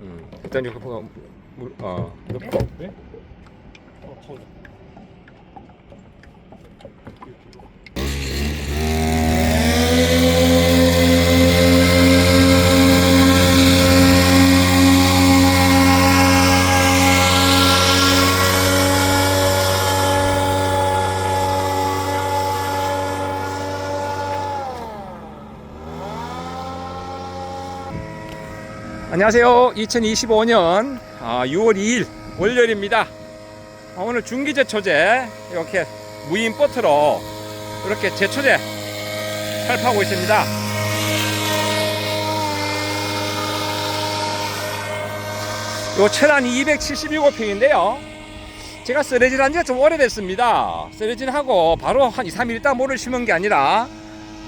음, 일단 이거 뭐, 물, 어, 넣고. 네? 어, 거기. 안녕하세요. 2025년 6월 2일 월요일입니다. 아, 오늘 중기제초제 이렇게 무인 보트로 이렇게 제초제 살파고 있습니다. 요 체란 277평인데요. 제가 쓰레질한 지가 좀 오래됐습니다. 쓰레질하고 바로 한 2, 3일 있다 모를 심은 게 아니라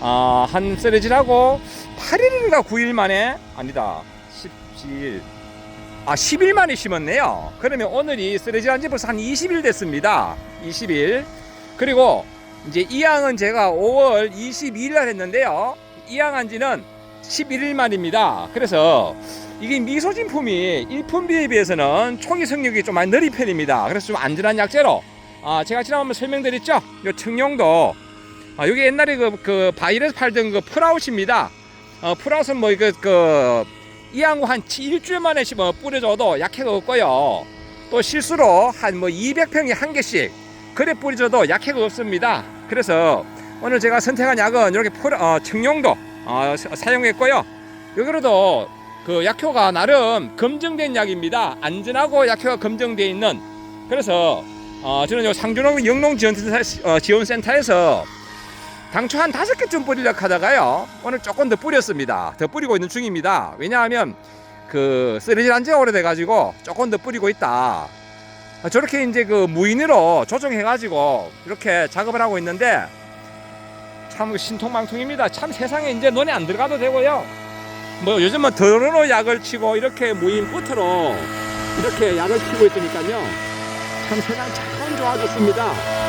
아, 한 쓰레질하고 8일인가 9일 만에 아니다. 17일 아 10일 만에 심었네요. 그러면 오늘이 쓰레질한 지 벌써 한 20일 됐습니다. 20일 그리고 이제 이양은 제가 5월 22일 날 했는데요. 이양한 지는 11일 만입니다. 그래서 이게 미소진품이 일품비에 비해서는 초기 성력이 좀 많이 느린 편입니다. 그래서 좀 안전한 약재로 아 제가 지난번에 설명드렸죠. 요 청룡도 아 여기 옛날에 그, 그 바이러스 팔던 그 프라우스입니다. 어, 프라우스는 뭐그 그 이양구 한 치- 일주일 만에 심어 뿌려줘도 약해가 없고요. 또 실수로 한 뭐 200평에 한 개씩 그래 뿌려줘도 약해가 없습니다. 그래서 오늘 제가 선택한 약은 이렇게 프라, 어, 청룡도 어, 사- 사용했고요. 여기로도 그 약효가 나름 검증된 약입니다. 안전하고 약효가 검증되어 있는 그래서 어, 저는 요 상준호 영농지원센터, 어, 지원센터에서 당초 한 다섯 개쯤 뿌리려고 하다가요 오늘 조금 더 뿌렸습니다. 더 뿌리고 있는 중입니다. 왜냐하면 그 쓰레질 한지가 오래돼 가지고 조금 더 뿌리고 있다. 아, 저렇게 이제 그 무인으로 조정해 가지고 이렇게 작업을 하고 있는데 참 신통망통입니다. 참 세상에 이제 눈에 안 들어가도 되고요. 뭐 요즘은 더러로 약을 치고 이렇게 무인 끝으로 이렇게 약을 치고 있으니까요. 참 세상 참 좋아졌습니다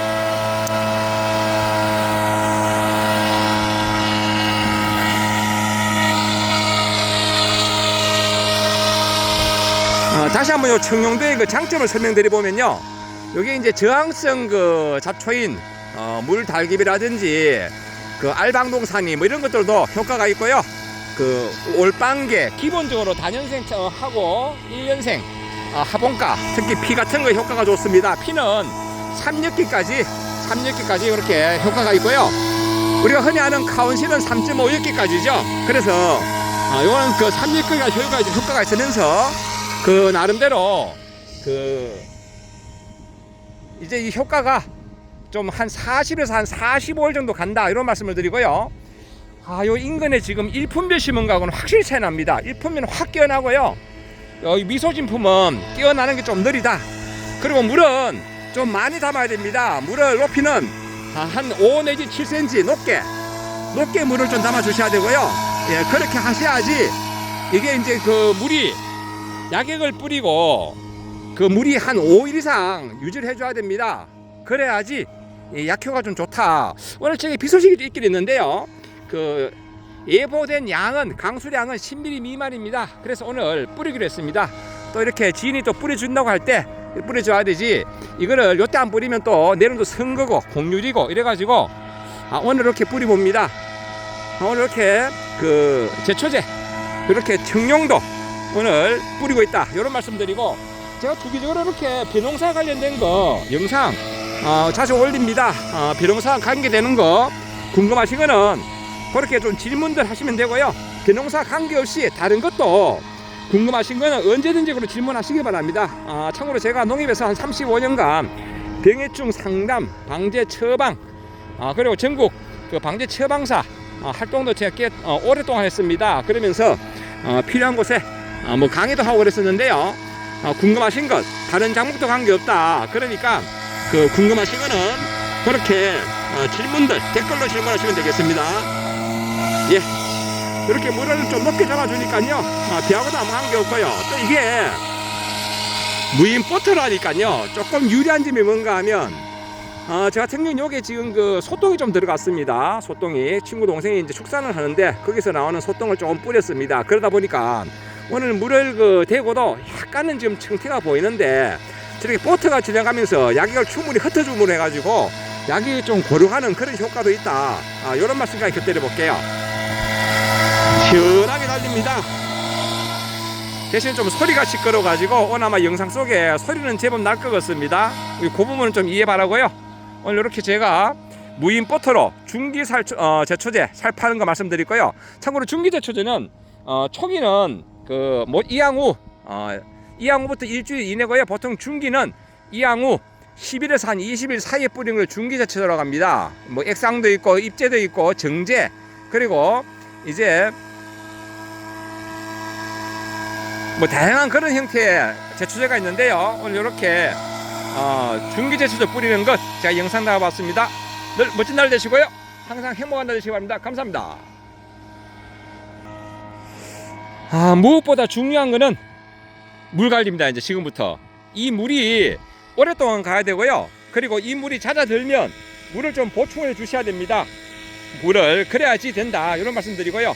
다시 한번 요 청룡도의 그 장점을 설명드려 보면요. 여기 이제 저항성 그 잡초인 어, 물 달기비라든지 그 알방동산이 뭐 이런 것들도 효과가 있고요. 그 올방개 기본적으로 단연생 어, 하고 1년생 어, 하본가 특히 피 같은 거 효과가 좋습니다. 피는 3력기까지 3력기까지 이렇게 효과가 있고요. 우리가 흔히 아는 카운실은 3.5력기까지죠. 그래서 어, 이거는 그 3력기가 효과가, 효과가 있으면서 그 나름대로 그 이제 이 효과가 좀 한 40에서 한 45일 정도 간다 이런 말씀을 드리고요. 아, 요 인근에 지금 일품별 심은 거하고는 확실히 차이 납니다. 일품별은 확 깨어나고요. 여기 미소 진품은 깨어나는 게 좀 느리다. 그리고 물은 좀 많이 담아야 됩니다. 물을 높이는 아, 한5 내지 7cm 높게 높게 물을 좀 담아 주셔야 되고요. 예, 그렇게 하셔야지 이게 이제 그 물이 약액을 뿌리고 그 물이 한 5일 이상 유지를 해줘야 됩니다. 그래야지 이 약효가 좀 좋다. 오늘 저기 비 소식이 있긴 있는데요. 그 예보된 양은 강수량은 10mm 미만입니다. 그래서 오늘 뿌리기로 했습니다. 또 이렇게 지인이 또 뿌려준다고 할 때 뿌려줘야 되지. 이거를 요때 안 뿌리면 또또 선거고 공률이고 이래가지고 아, 오늘 이렇게 뿌려봅니다. 아, 오늘 이렇게 그 제초제 이렇게 청룡도 오늘 뿌리고 있다. 이런 말씀드리고 제가 주기적으로 이렇게 비농사 관련된 거 영상 어, 자주 올립니다. 어, 비농사 관계되는 거 궁금하신 거는 그렇게 좀 질문들 하시면 되고요. 비농사 관계없이 다른 것도 궁금하신 거는 언제든지 그로 질문하시기 바랍니다. 아, 참고로 제가 농협에서 한 35년간 병해충 상담 방제 처방 아, 그리고 전국 그 방제 처방사 어, 활동도 제가 꽤 어, 오랫동안 했습니다. 그러면서 어, 필요한 곳에 어, 뭐 강의도 하고 그랬었는데요. 어, 궁금하신 것 다른 작목도 관계없다. 그러니까 그 궁금하신 거는 그렇게 어, 질문들 댓글로 질문하시면 되겠습니다. 예. 이렇게 물을 좀 높게 잡아주니까요. 어, 비하고도 아무 관계 없고요. 또 이게 무인 보트라니까요. 조금 유리한 점이 뭔가 하면 어, 저 같은 경우는 여기 지금 그 소똥이 좀 들어갔습니다. 소똥이 친구 동생이 이제 축산을 하는데 거기서 나오는 소똥을 조금 뿌렸습니다. 그러다 보니까 오늘 물을 그 대고도 약간은 지금 청태가 보이는데 저렇게 보트가 지나가면서 약이가 충분히 흩어줌으로 해가지고 약이 좀 고르가는 그런 효과도 있다. 아, 이런 말씀까지 곁들여 볼게요. 시원하게 달립니다. 대신 좀 소리가 시끄러워가지고 오늘 아마 영상 속에 소리는 제법 날 것 같습니다. 그 부분은 좀 이해 바라고요. 오늘 이렇게 제가 무인 보트로 중기 살 어, 제초제 살 파는 거 말씀드리고요. 참고로 중기 제초제는 어, 초기는 그 뭐 이양후 어, 이양후부터 일주일 이내고요. 보통 중기는 이양후 10일에서 한 20일 사이에 뿌리는 걸 중기 제초제라고 합니다. 뭐 액상도 있고 입제도 있고 정제 그리고 이제 뭐 다양한 그런 형태의 제초제가 있는데요. 오늘 이렇게 어, 중기 제초제 뿌리는 것 제가 영상 나와봤습니다. 늘 멋진 날 되시고요. 항상 행복한 날 되시기 바랍니다. 감사합니다. 아, 무엇보다 중요한 거는 물 관리입니다. 이제 지금부터 이 물이 오랫동안 가야 되고요. 그리고 이 물이 잦아들면 물을 좀 보충해 주셔야 됩니다. 물을 그래야지 된다. 이런 말씀드리고요.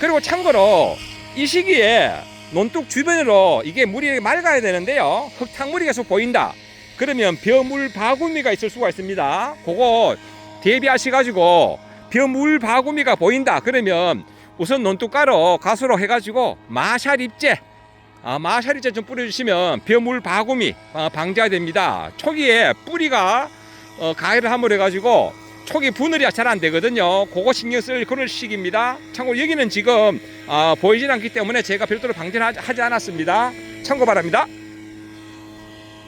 그리고 참고로 이 시기에 논둑 주변으로 이게 물이 맑아야 되는데요. 흙탕물이 계속 보인다. 그러면 벼물 바구미가 있을 수가 있습니다. 그거 대비하셔 가지고 벼물 바구미가 보인다. 그러면 우선 논둑가루 가수로 해가지고 마샬 입제 아, 마샬 입제 좀 뿌려주시면 벼물 바구미 아, 방지가 됩니다. 초기에 뿌리가 어, 가해를 함으로 해가지고 초기 분할이 잘 안 되거든요. 그거 신경 쓸 그런 시기입니다. 참고로 여기는 지금 아, 보이진 않기 때문에 제가 별도로 방지는 하지- 하지 않았습니다. 참고 바랍니다.